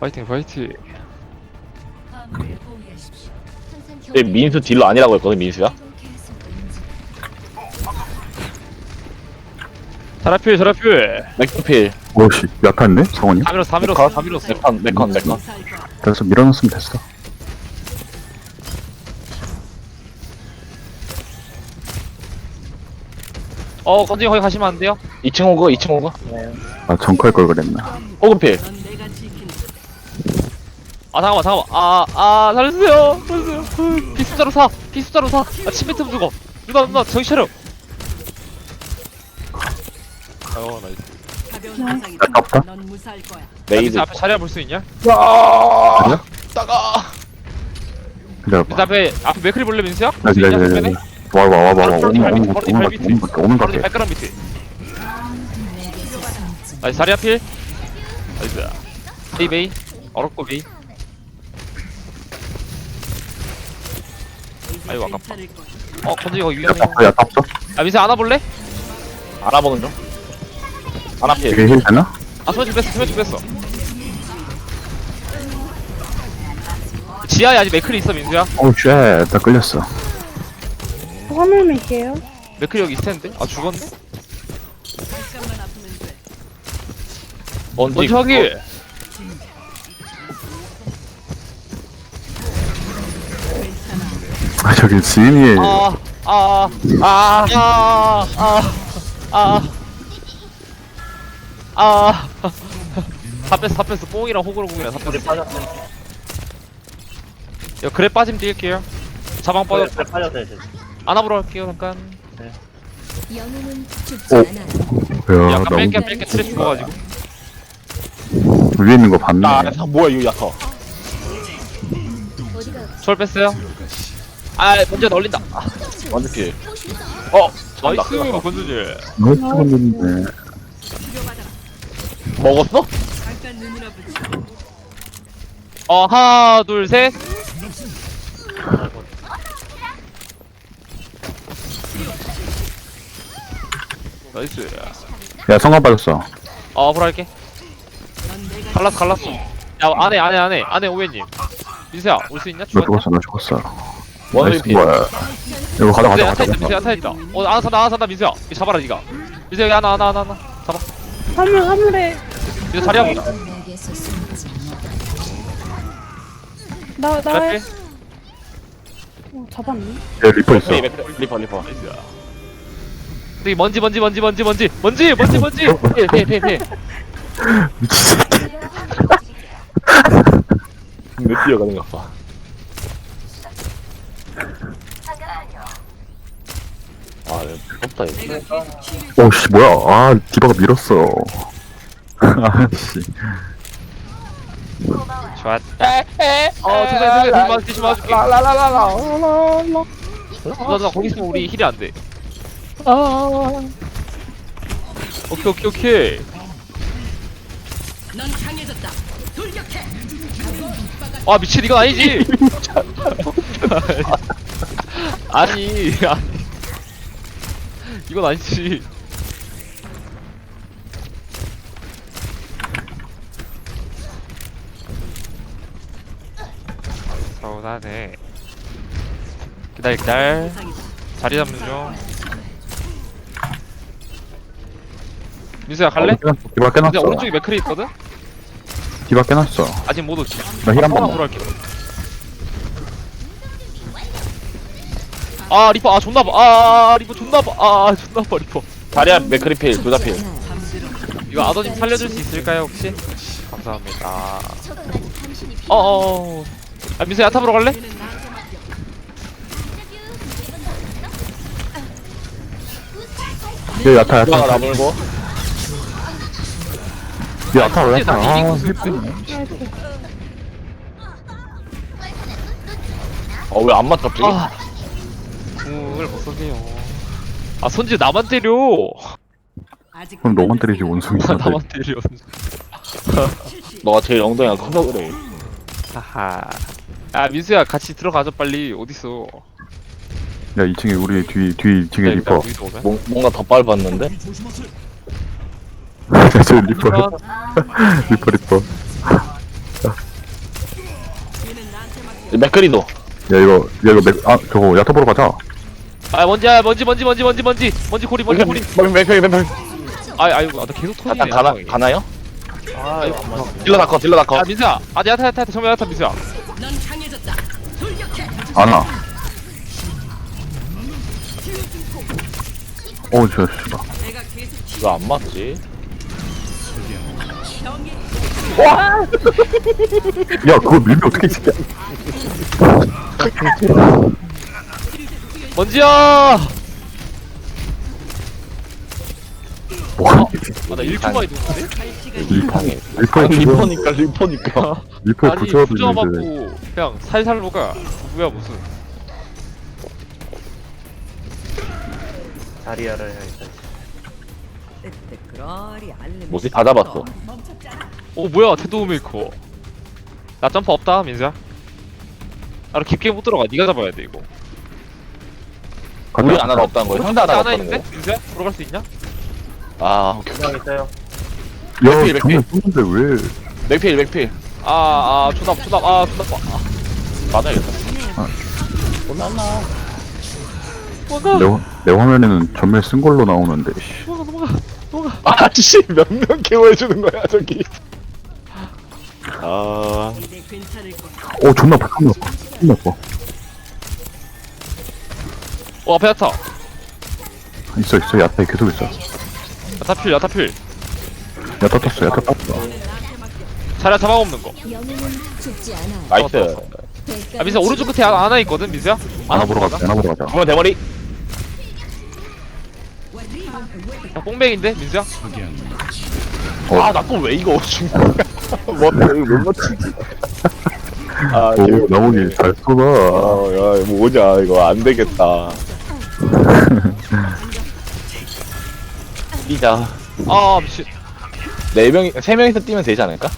파이팅 파이팅. 근데 민수 딜러 아니라고 했거든 민수야? 자라필 자라필. 맥주필. 오씨 약한데? 성원이? 다 밀었어 다 밀었어 다 밀었어. 맥컨 맥컨 맥컨 그래서 밀어넣으면 됐어. 어 건진이 거기 가시면 안 돼요? 2층 오고 2층 오고. 아 정크할 걸 그랬나. 호근필 아 잠깐만 잠깐만. 아아 살려주세요. 살려주세요. 으, 피숫자로 사 피숫자로 사아 침뱉음 주고 누나 누나 정신 차려. 아유 나이스 아깝다. 넌 무사할 거야. 레이드 민수 앞에 자리야 볼 수 있냐? 아니야? 따가! 민수 기다려봐. 앞에 앞에 맥크리 볼래 민수야? 아? 기다려 선배네? 기다려. 와와와와 바로 오는 거 바로 오는 거 오는 거 밑에. 오는 거 오는 거 바로 네 같아 발가락 밑에. 나이스 자리야 필. 나이스 베이 베이 어렵고 베이 아이고 아깝다. 어 건진이 거기 야 위험해 야 탑어 아 민수 안아볼래? 알아보는 중 하나필 이게 힐 되나? 아 소매치 뺐어 소매치 뺐어 지하에 아직 맥클이 있어 민수야 오쉣나 끌렸어 화물 밀게요. 맥클이 여기 있을 텐데 아 죽었네 돼. 먼지 먼저 하기 아 저기 지인이 아아 아 아 아 아 아. 다 뺐어 다 뺐어 뽕이랑 호구로 공이랑 다 뺐어 야 그래 빠짐 뛸게요. 자방 빠졌어. 빠졌어요 지금 안아보러 갈게요 잠깐. 영웅은 죽지 오. 않아요. 야 약간 너무 뺄게 뺄게. 트랩 죽어가지고. 위에 있는 거 봤네. 나 아, 뭐야 이거 약터 어디가 초월 뺐어요 아 먼저 널린다. 아, 원드필 어 나이스. 건주지 너무 찍었는데 먹었어? 잠깐 눈이나 붙여. 어 하나 둘셋. 나이스. 야 성관 빠졌어. 어 내가 갈랐어 갈랐어 야 안해 안해 안해 안해 오해님. 민수야 올 수 있냐? 나 죽었냐? 죽었어 나 죽었어 나이스. 뭐야 이거 가자 민수야 가자. 야타 있다 가자 민수야 야타 있다. 어 하나 산다 하나 산다 민수야. 이거 잡아라 니가. 민수야 여기 하나 하나 하나 하나. 잡아. 화물 화물에. 민수 자리 한번 내게서 숨지 나 어, 잡았네. 얘 리퍼 있어. 리퍼 리퍼. 저기 먼지 먼지 먼지 먼지 먼지. 먼지 먼지 먼지. 피피피피 미친 새끼. 몇 뛰어가는 거 봐. 아, 없다 이거. 오씨 뭐야? 아 디바가 밀었어. 아씨. 좋았 어 세상에 세상에 돈 맞지 맞을게 라라라라라 나 거기 있으면 우리 힐이 안돼. 오케이 오케이 오케이. 넌 강해졌다. 돌격해. 아 미친 이건 아니지. 아니 아니 이건 아니지. 서운하네. 기다려 세상이다. 자리 잡는 중. 민수야 갈래? 디바 근데 깨놨어. 오른쪽에 맥클이 있거든? 디바 깨놨어. 아직 못 오지. 나힐한 하나 번만 아 리퍼 아 존나 봐. 아 리퍼 존나 봐. 아 존나 봐 리퍼. 다리야 맥크리필, 두다필. 이거 아더님 살려줄 수 있을까요 혹시? 감사합니다. 어어. 아 민수 야탑으로 갈래? 얘 야타 야타 나물고. 얘 야타 야타 나아 이기고 힐 어, 왜 안 맞췄지? 아. 궁을 못 쏘네요. 아 손지 나만 때려. 그럼 너만 때리지 원숭이 나만 때려. 너가 제일 엉덩이가 커서 그래. 하하. 아 민수야 같이 들어가죠 빨리 어딨어? 야 2층에 우리 뒤 뒤 2층에 리퍼? 뭐, 뭔가 더 밟았는데? 저 리퍼 아, 리퍼 리퍼 맥크리도. 야 이거 야 이거 맥, 아 저거 야타 보러 가자 아 먼지야 먼지 먼지 먼지 먼지 먼지 먼지 고리 먼지 고리 맥크리 맥크리. 아 아이고 아, 나 계속 터지네 일단 가나 상황이. 가나요? 아 이거 딜러 다커 딜러 다커. 야 민수야 아 야타 야 타 야타 정면 야타 민수야. 안와 어우 저 씨발 내가 이거 안 맞지? 형이 야 그거 밀면 어떻게 이 새끼야 먼지야! 아, 뭐야? 아나 1초 만에 누웠는데? 리퍼 리퍼에. 아니, 부조 리퍼니까 리퍼니까. 리퍼에 아니 부조화도 부정 맞고 그냥 살살 녹아 누구야 무슨. 자리야를 해야겠다. 뭐지? 다 잡았어. 어 뭐야 테도 메이커. 나 점프 없다 민수야? 나로 깊게 못 들어가. 네가 잡아야 돼 이거 우리 하나 없다는 거예요. 상대 하나 하나 없다는 있는데? 거. 민수야? 들어갈 수 있냐? 아 오케이. 그냥 있어요. 야 맥필, 정말 쏘는데 왜 맥필 맥필. 아 아 초답 초답 아 초답 아 맞아야겠다. 도망가 내, 화- 내 화면에는 전멸 쓴 걸로 나오는데 씨. 도망가 도망가 도망가 아씨 몇 명 케어해주는 거야 저기. 아. 어 존나 아파 존나 아파 어 앞에 야타 있어 있어 야타 계속 있어 야타 필 야타 필 야타 떴어 야타 떴어 차례 잡아먹는 거 영웅은 죽지 않아요. 나이스. 아 민수야 오른쪽 끝에 하나, 하나 있거든 민수야? 하나 보러 가자 하나 보러 가자 그러면 대머리. 아, 뽕뱅인데 민수야? 아 나 또 왜 이거 준 거야? 뭐 이거 못 맞추지. 아 오 나무기 잘 쏘나 아야 뭐냐 이거 안 되겠다. 뛰자. 아 미친 네 명이 세 명이서 뛰면 되지 않을까?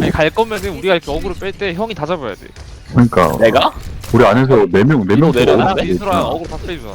아니 갈 거면은 우리가 이렇게 어그로 뺄 때 형이 다 잡아야 돼 그러니까 내가? 우리 안에서 네 명 네 명 내려놔? 나랑 네, 민수랑 어그로 다 빼주잖아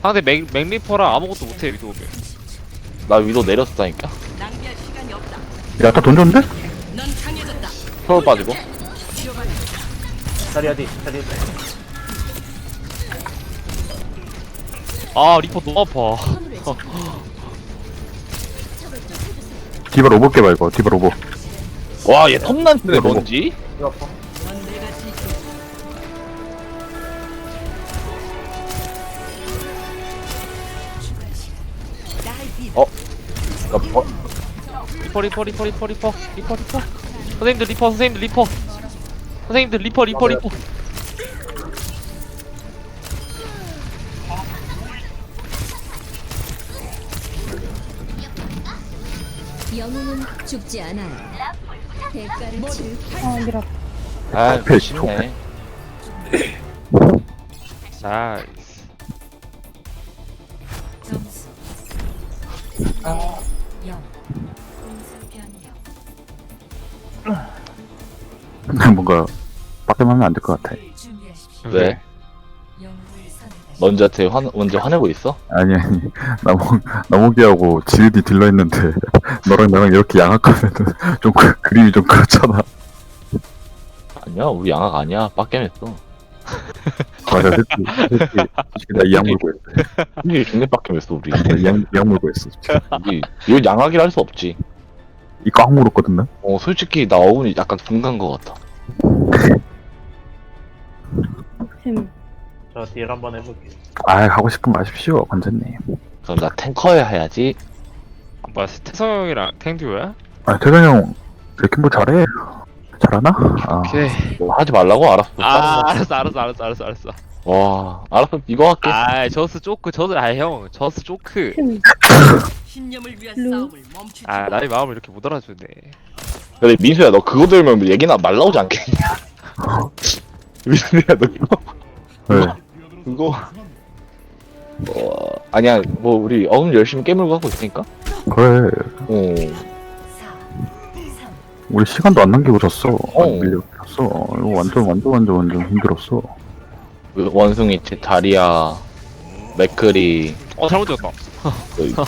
상대 맥, 맥리퍼랑 아무것도 못해 위도 오면 나 위로 내렸다니까. 없다. 야타 던졌는데? 넌. 서울 빠지고. 자리야 뒤. 자리야 뒤. 아 리퍼 너무 아파 디바 로봇 개발 이거 디바 로봇 와얘 톱난데 이거 뭔지? 이거 아파. 어? 나 버... 리퍼 리퍼 리퍼 리퍼 리퍼 리퍼 리퍼 선생님들 리퍼 선생님들 리퍼 선생님들 리퍼 리퍼 리퍼 영웅은 죽지 않아요. 대가를 치를 아 밀어 아 앞에 배신해. 뭔가 빡겜하면 안 될 것 같아. 왜? 영웅을 선택하십시오. 먼저한테 화 먼저 화내고 있어? 아니 아니 나무 나무기하고 지르디 딜러 했는데 너랑 나랑 이렇게 양악하면은 좀 그, 그림이 좀 그렇잖아 아니야 우리 양악 아니야 빡겜했어. 맞아 솔직히 솔직히 솔직히 나이 약물고 했어 이게 존내 빡겜했어 우리. 나이 약물고 했어 솔직히 이 이거 양악이라 할 수 없지. 이 꽉 물었거든 나 어 솔직히 나 어운이 약간 분간 것 같아. 흠 저딜 한번 해볼게요. 아 하고 싶은 거 하십시오 관장님 그럼 나 탱커야 해야지. 뭐야 태성 형이랑 탱듀오야? 아 태현 형 레킹볼 잘해 잘하나? 아 오케이 뭐 하지 말라고 알았어. 아 알았어 알았어 알았어 알았어 알았어 와 알았어 이거 할게. 아 저스 쪼크 저스 아형 저스 쪼크 흠 신념을 위한 루. 싸움을 멈추지 아 마. 나의 마음을 이렇게 못 알아주네 근데 민수야 너 그거 들으면 얘기나 말 나오지 않겠냐? 민수야 너 그거 네. 그거 어 아니야 뭐 우리 어운 열심히 깨물고 하고 있으니까. 그래 어 우리 시간도 안 남기고 졌어 어. 안 밀려 졌어 이거 완전 완전 완전 완전 힘들었어 원숭이 제 다리야 맥크리 어 잘못 들었다 괜찮아.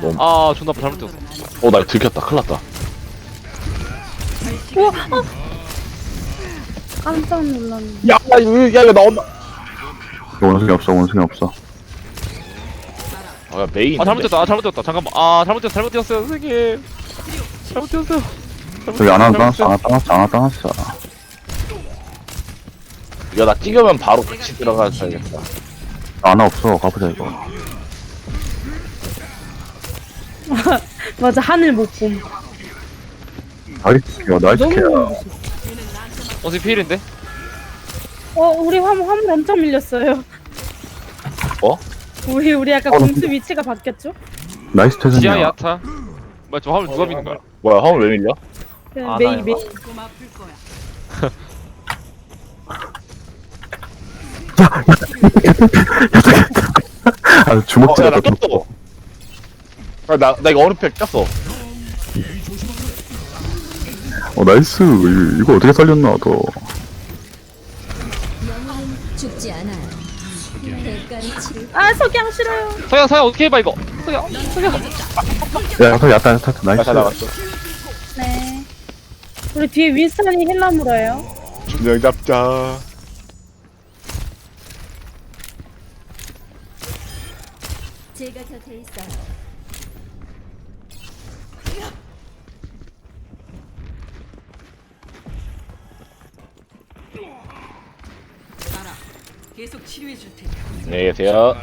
너무- 아 존나 잘못했어 어, 나 들켰다. 큰일 났다. 우와! 어! 깜짝 놀랐네. 야, 야, 이거, 야, 이거 나온다. 원숭이 없어 원숭이 없어 아, 야, 메인. 아 잘못됐다 아 잘못됐다 잠깐만 아 잘못됐어 잘못되었어요 선생님 잘못되었어요 저기 안 하나 따놨어 안 하나 따놨어 안 하나 따놨어 야, 나 찍으면 바로 같이 들어가야겠다. 안 하나 없어 가보자 이거 맞아, 하늘 못 봄. 나이스 케어 나이스 너무 케어 눈부셔. 원숭이 피일인데 어, 우리 화물, 화물 엄청 밀렸어요. 어? 우리, 우리 약간 어, 공수 위치가 바뀌었죠? 나이스 지하 태준이야 야타 뭐야 저 화물 누가 미는 거야 뭐야, 화물 왜 밀려? 그 아, 메이, 나 메이. 아 어, 야, 주먹질 나 꼈어. 아, 나, 나 이거 어느 팩 꼈어. 어 나이스 이- 이거 어떻게 살렸나 너 죽지 않아요. 대가를 치를 아, 석양 싫어요. 서양 서양 어떻게 해봐 이거 서양 서양 야, 야타, 야타, 야타, 나이스. 다 나갔어. 네. 우리 뒤에 윈스턴이 힐러 물어요. 준영 잡자. 제가 곁에 있어요. 계속 치료해 줄 테니. 안녕히 계세요.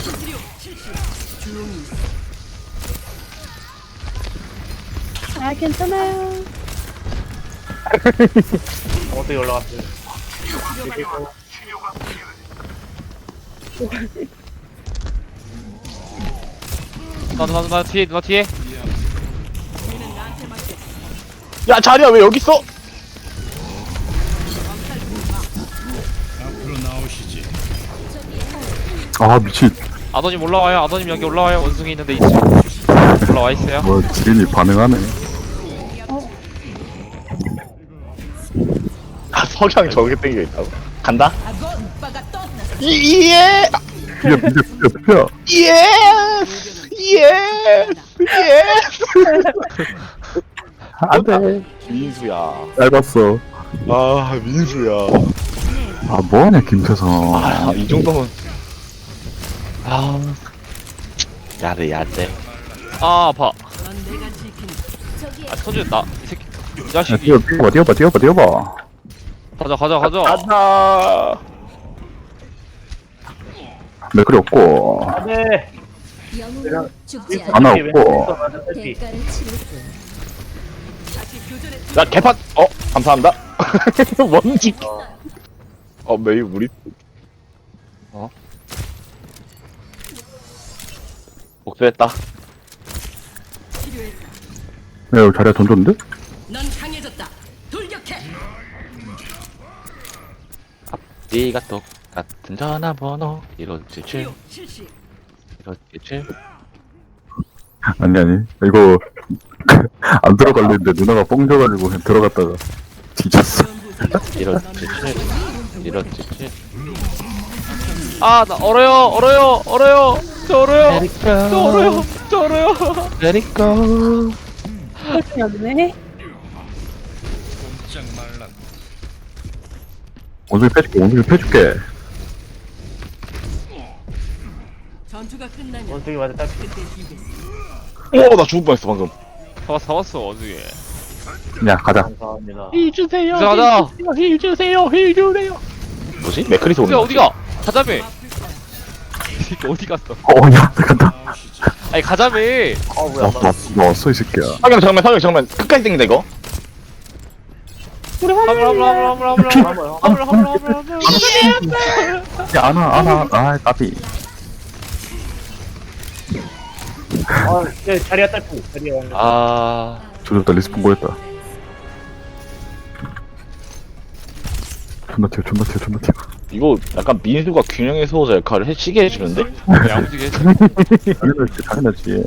치료 실시. 조용히. 있어. 아, 괜찮아요. 어떻게 올라갔어요? 나나 나, 나 뒤에 나 뒤에 우리는 나한테 맡겨. 야, 자리야, 왜 여기 있어? 아, 미친. 아버님 올라와요 아버님 여기 올라와요 원숭이 있는데 2층 올라와 있어요 뭐, 지린이 반응하네. 아, 석양 저기 땡겨 있다고. 간다? 이, 예! 비벼, 비벼, 비벼, 비벼. 예스! 예스! 예스! 안 돼. 민수야. 짧았어. 아, 민수야. 아, 뭐하냐, 김태성. 아, 이 정도면. 아. 야래, 야래. 아 아파. 아 터져 나이 새끼 이 야, 자식이 뛰어, 뛰어봐, 뛰어봐, 뛰어봐, 뛰어봐. 가자 가자 가자 간다! 맥클이 없고, 네. 영웅은 죽지 하나. 없고. 대가를 치를 뿐. 다시 교전에 나 개판! 어, 감사합니다. 뭔지. 어, 메이, 우리. 복수했다. 야, 여기 자리야 던졌는데? 넌 강해졌다. 돌격해. 네가 똑같은 전화번호 157 치료 실시. 157 아니, 아니. 이거, 안 들어갈랬는데 누나가 뻥 져가지고 그냥 들어갔다가 뒤졌어. 전부 157 157아나 얼어요 얼어요 얼어요 저 얼어요 저 얼어요 저 얼어요 Let it go 혈통이 없네. 원숭이 패줄게, 원숭이 패줄게. 전투가 끝나면 원숭이 맞아 딱 그때 비겠어. 오, 나 죽을 뻔했어, 방금. 잡았어 잡았어 원숭이 야, 가자. 감사합니다. 힐 주세요 힐 가자 힐 주세요 힐 주세요 뭐지? 맥크리스 오는 거 어디가. 이 새끼 어디 갔어 어, 야, 간다. 아니 가자며 아 너, 뭐야? 너, 너 왔어, 이 새끼야. 정면, 성형 정면. 끝까지 땡긴다, 이거. 우리 화물 화물 화물 밀려요. 화물 화물 화물 화물 화물 화물 화물 야, 안아, 안아. 아, 까비. 아, 네, 자리야 딸피. 자리야. 아, 조졌다, 리스폰 보였다. 존나 튀어, 존나 튀어, 존나 튀어. 이거 약간 민수가 균형의 수호자 역할을 해치게 해주는데? 야무지게 당연하지, 당연하지.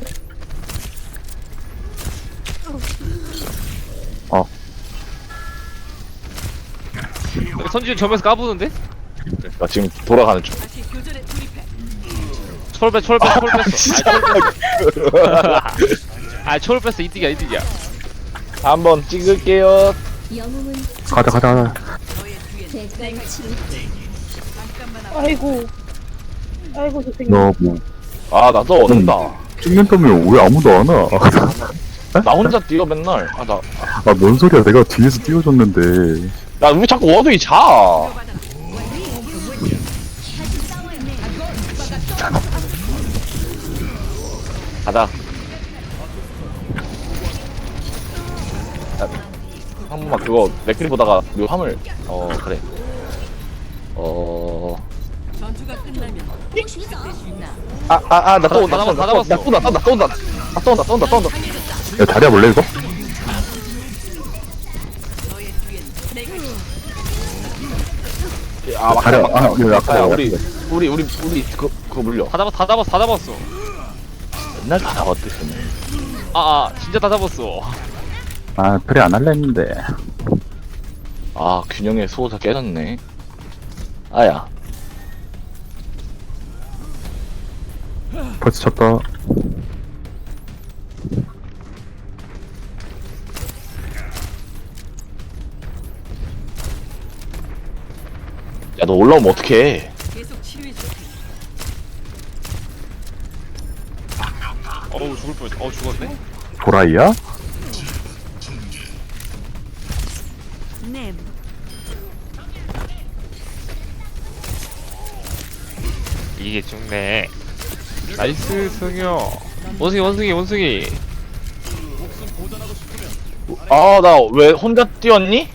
선지윤 점에서 까부는데? 나 지금 돌아가는 중. 다시 교전에 돌입해. 초월 뺐 초월 뺐 초월 뺐어 아 뺐어 이득이야 이득이야 한번 찍을게요. 영웅은 가자 가자 가자 대가를 치를게. 아이고. 아이고, 선생님. 너뭐 아 나도 얻는다. 찍는다며 왜 아무도 안 와? 나 혼자 뛰어 맨날. 아 나. 아 뭔 소리야 내가 뒤에서 띄워줬는데 야왜 자꾸 워드이 자? 가자. 야, 한 번만 그거 맥크리 보다가 그 화물 어 그래. 어. 끝나면 그때 쉬나. 아아 아 나 또 온다 다또 잡았어, 온다 다또 온다 또 온다 또 온다 또 온다 또 온다 또 온다. 야 자리야 볼래 이거? 내가 아 막상 가려. 아, 이거 야 약하다, 우리 우리 우리 우리 그거 그거 물려. 다 잡았 다 잡았어 다 잡았어. 맨날 다 잡았듯이. 아아 진짜 다 잡았어. 아 그래 안 할라 했는데. 아 균형의 수호자 깨졌네. 아야 벌써 쳤다. 야 너 올라오면 어떡해? 계속 치료해. 어우 죽을 뻔했어 어우 죽었네. 도라이야? 이게 죽네 나이스 승효. 원숭이 원숭이 원숭이. 아 나 왜 혼자 뛰었니?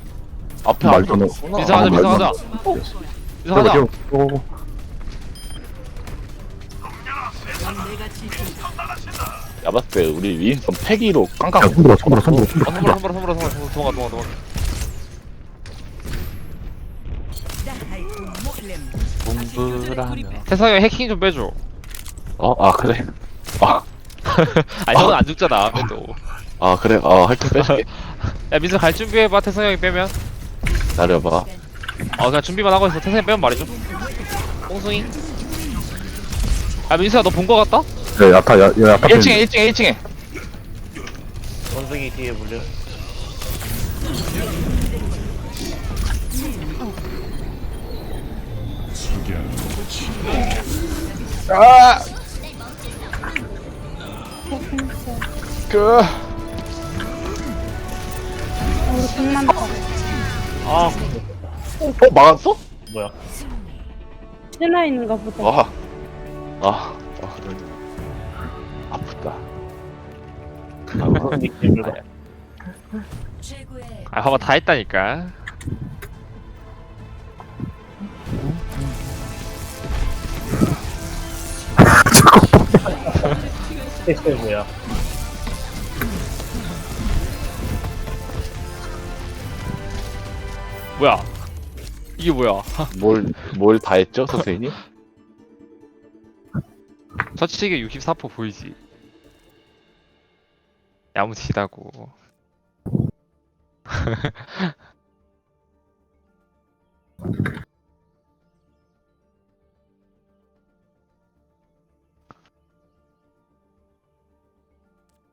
앞에 말 아무도 좀 해. 없구나. 민서 가자 아, 말도 가자 민서 가자 뛰어, 뛰어. 넌 내가 지킨 야 봤을 때 우리 윈스턴 패기로 깡깡. 야 손들어 손들어 손들어 손들어. 아, 손들어 손보라 손보라 손보라 손보라 도망가 도망가 도망가. 공부라면 태성이 형 해킹 좀 빼줘 어? 아 그래? 아, 아 형은 안 죽잖아 그래도. 아 그래? 어 할게 빼줄게. 야 민서 갈 준비해봐 태성이 형이 빼면. 기다려봐. 어 그냥 준비만 하고 있어. 태성이 형 빼면 말이죠 뽕숭이. 아 민서야 너 본 거 같다? 야 야타 야, 야 야타 1층에 1층에 1층에. 원숭이 뒤에 물려. 아! 그 아, 우리 장난다. 아, 어? 막았어? 뭐야. 신나 있는가 보다. 아, 아, 아, 그래. 아프다. 뒤에 물려. 최고의 아 봐봐 다 했다니까 테스트 뭐야. 뭐야? 이게 뭐야? 뭘, 뭘 다 했죠, 선생님? 서치게 64포 보이지? 야무치다고.